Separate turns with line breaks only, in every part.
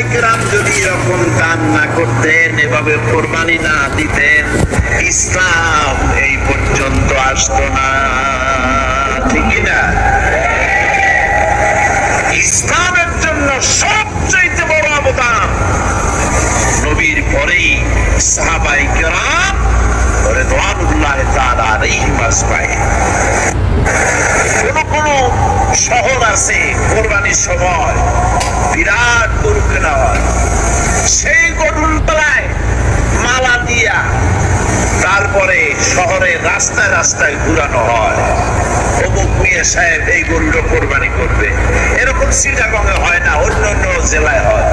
যদি এরকম দান না করতেন, এভাবে কোরবানি না দিতেন, ইসলাম এই পর্যন্ত আসতো না। ঠিক কি না? ইসলামের জন্য সবচাইতে বড় অবদান নবীর পরেই সাহাবাই কেরাম রেদওয়ানুল্লাহ তাআলা আলাইহিম আজমাইন। কোন কোন শহর আছে কোরবানির সময় বিরাট গরু কেনা হয় সেই গরুর তলায় মালা দিয়া তারপরে শহরে রাস্তায় রাস্তায় ঘুরানো হয়। অমুক মিয়া সাহেব এই গরুটা কোরবানি করবে। এরকম সিটাগঙ্গে হয় না অন্য অন্য জেলায় হয়।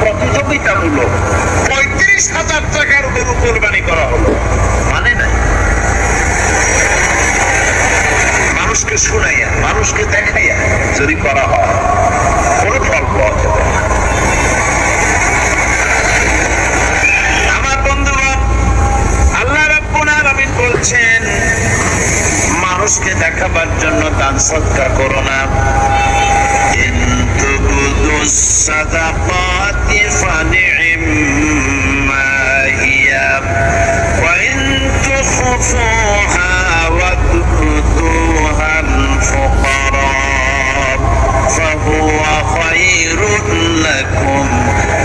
প্রতিযোগিতামূলক পঁয়ত্রিশ হাজার টাকার গরু কোরবানি করা হলো। মানে নাই। মানুষকে শুনাইয়া, মানুষকে দেখাইয়া যদি করা হয়, কোনো ফল পাওয়া যাবে বলছেন, মানুষকে দেখাবার জন্য দান সৎকার করো না। ইন তুবদু সাদাকাতি ফানি'ম্মা হিয়া ওয়া ইন তুখফুহা ওয়া তু'তুহা আল-ফুকারা فهو خير لكم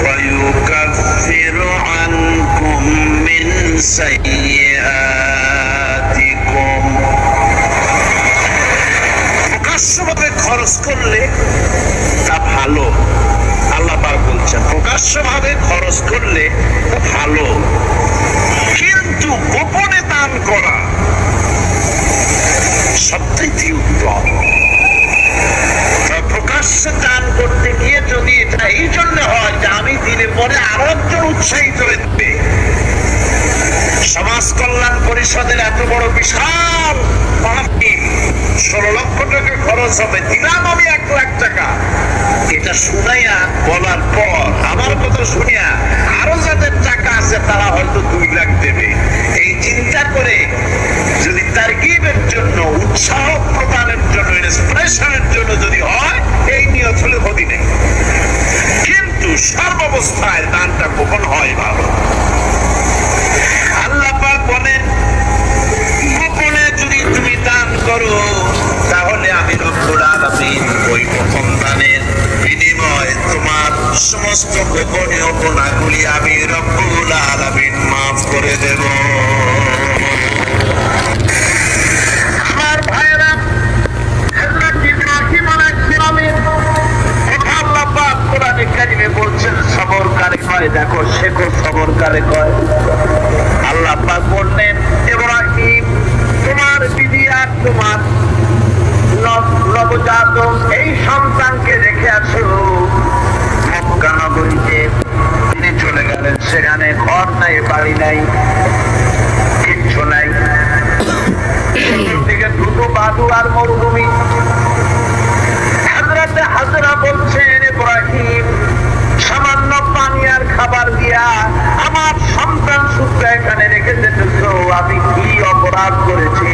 ويكفر عنكم من سيئاتكم প্রকাশ্যভাবে খরচ করলে তা ভালো আল্লাহ পাক বলছেন প্রকাশ্যভাবে খরচ করলে ভালো। কিন্তু গোপনে দান করা প্রকাশ্যে দান করতে গিয়ে যদি এটা এই জন্য হয় যে আমি দিনে পরে আরও একজন উৎসাহিত হইবে সমাজ কল্যাণ পরিষদের এত বড় বিশাল ষোলো লক্ষ টাকা খরচ হবে। দিলাম আমি এক লাখ টাকা। এটা শুনাইয়া বলার পর আমার কথা শুনিয়া সমস্ত গোপনীয় গুণাগুলি আমি রব্বুল আলামিন মাফ করে দেব আল্লাহ পাক বলছেন সবরকারী হয় দেখো, শেখো সবরকারী কয়। আল্লাহ পাক বললেন তোমার বিবি আর তোমার নব- নবজাতক, এই সন্তানকে রেখে মরুভূমি। সামান্য পানি আর খাবার দিয়া আমার সন্তান সূত্র এখানে রেখে যেতেছ। আমি কি অপরাধ করেছি?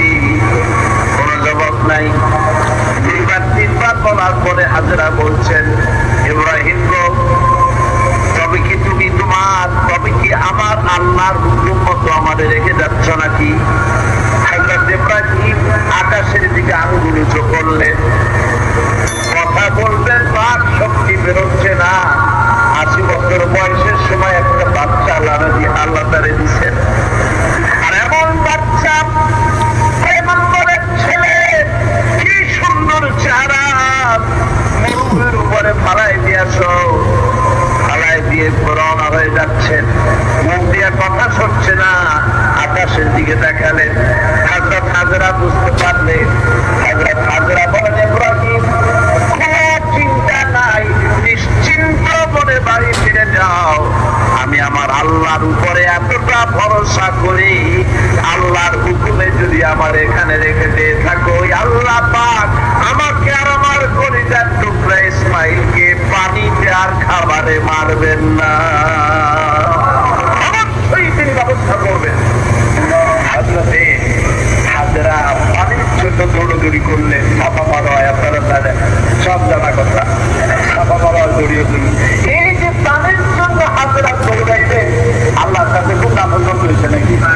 কোন হাজরা বলছেন ইব্রাহিম গো তবে কি তুমি তোমার তবে কি আমার আল্লাহর হুকুম মতো আমাদের রেখে যাচ্ছ নাকি হযরত ইব্রাহিম আকাশের দিকে আঙ্গুল উঁচু করলেন কথা বলবেন বাক শক্তি বেরোচ্ছে না। আশি বছর বয়সের সময় একটা বাচ্চা আল্লাহ আল্লাহ তারে দিচ্ছেন আর এমন বাচ্চা কি সুন্দর মরুভূমির উপরে দিয়ে যাচ্ছেন। মুখ কথা শুনছে না, আকাশের দিকে দেখালেন। আমার আল্লাহর উপরে এতটা ভরসা করি, আল্লাহর হুকুমে যদি আমার এখানে রেখে দিয়ে থাকো আল্লাহ পাক আমাকে আর আমার করিদার টুকরা ইসমাইলকে পানিতে আর খাবারে মারবেন না। অবশ্যই আপনারা সব জানা কথা ছাপা মারা দৌড়িয়ে 95.